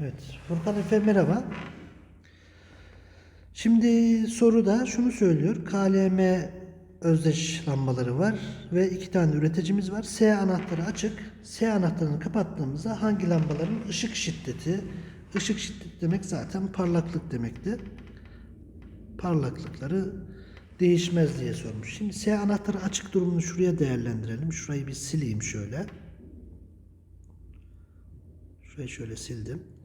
Evet, Furkan Efe merhaba. Şimdi soruda şunu söylüyor. KLM özdeş lambaları var ve iki tane üreticimiz var. S anahtarı açık. S anahtarını kapattığımızda hangi lambaların ışık şiddeti, ışık şiddeti demek zaten parlaklık demekti. Parlaklıkları değişmez diye sormuş. Şimdi S anahtarı açık durumunu şuraya değerlendirelim. Şurayı bir sileyim şöyle. Şurayı şöyle sildim.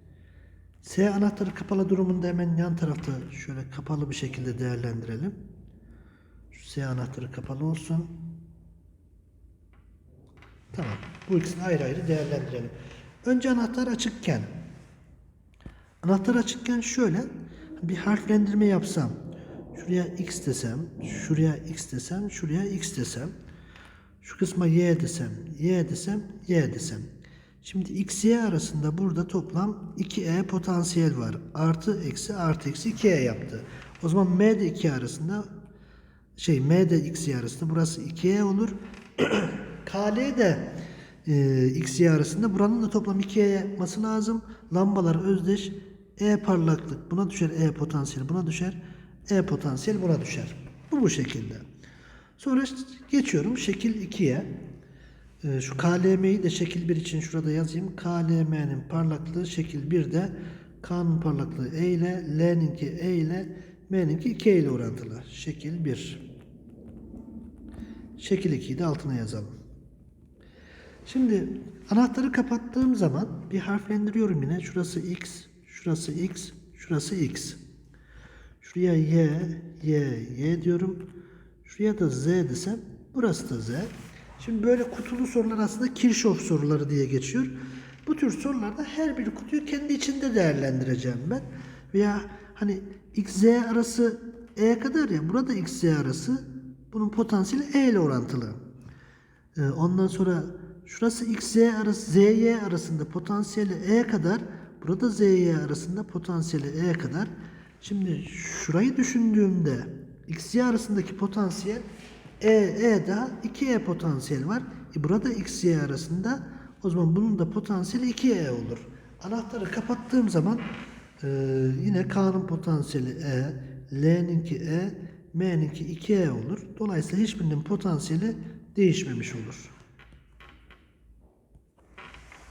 S anahtarı kapalı durumunda hemen yan tarafta şöyle kapalı bir şekilde değerlendirelim. Şu S anahtarı kapalı olsun. Tamam. Bu ikisini ayrı ayrı değerlendirelim. Önce anahtar açıkken anahtar açıkken şöyle bir harflendirme yapsam şuraya X desem, şuraya X desem, şuraya X desem şu kısma Y desem, Y desem, Y desem. Şimdi X, Y arasında burada toplam 2E potansiyel var. Artı, eksi, artı, eksi 2E yaptı. O zaman M de 2 arasında şey M de X, Y arasında burası 2E olur. KL de e, X, Y arasında buranın da toplam 2E yapması lazım. Lambalar özdeş. E parlaklık buna düşer. E potansiyel buna düşer. E potansiyel buna düşer. Bu bu şekilde. Sonra geçiyorum şekil 2'ye. Ee, Şu KLM'yi de şekil 1 için şurada yazayım. KLM'nin parlaklığı şekil 1'de K'nın parlaklığı E ile, L'ninki E ile, M'ninki 2 ile orantılı. Şekil 1. Şekil 2'yi de altına yazalım. Şimdi anahtarı kapattığım zaman bir harflendiriyorum yine. Şurası X, şurası X, şurası X. Şuraya Y, Y, Y diyorum. Şuraya da Z desem burası da Z. Şimdi böyle kutulu sorular aslında Kirchhoff soruları diye geçiyor. Bu tür sorularda her bir kutuyu kendi içinde değerlendireceğim ben. Veya hani X, Z arası E kadar ya burada X, Z arası bunun potansiyeli E ile orantılı. Ee, Ondan sonra şurası X, Z arası, Z, Y arasında potansiyeli E kadar. Burada Z, Y arasında potansiyeli E kadar. Şimdi şurayı düşündüğümde X, Y arasındaki potansiyel E, E daha 2E potansiyel var. E burada X, Y arasında o zaman bunun da potansiyeli 2E olur. Anahtarı kapattığım zaman e, yine K'nın potansiyeli E, L'ninki E, M'ninki 2E olur. Dolayısıyla hiçbirinin potansiyeli değişmemiş olur.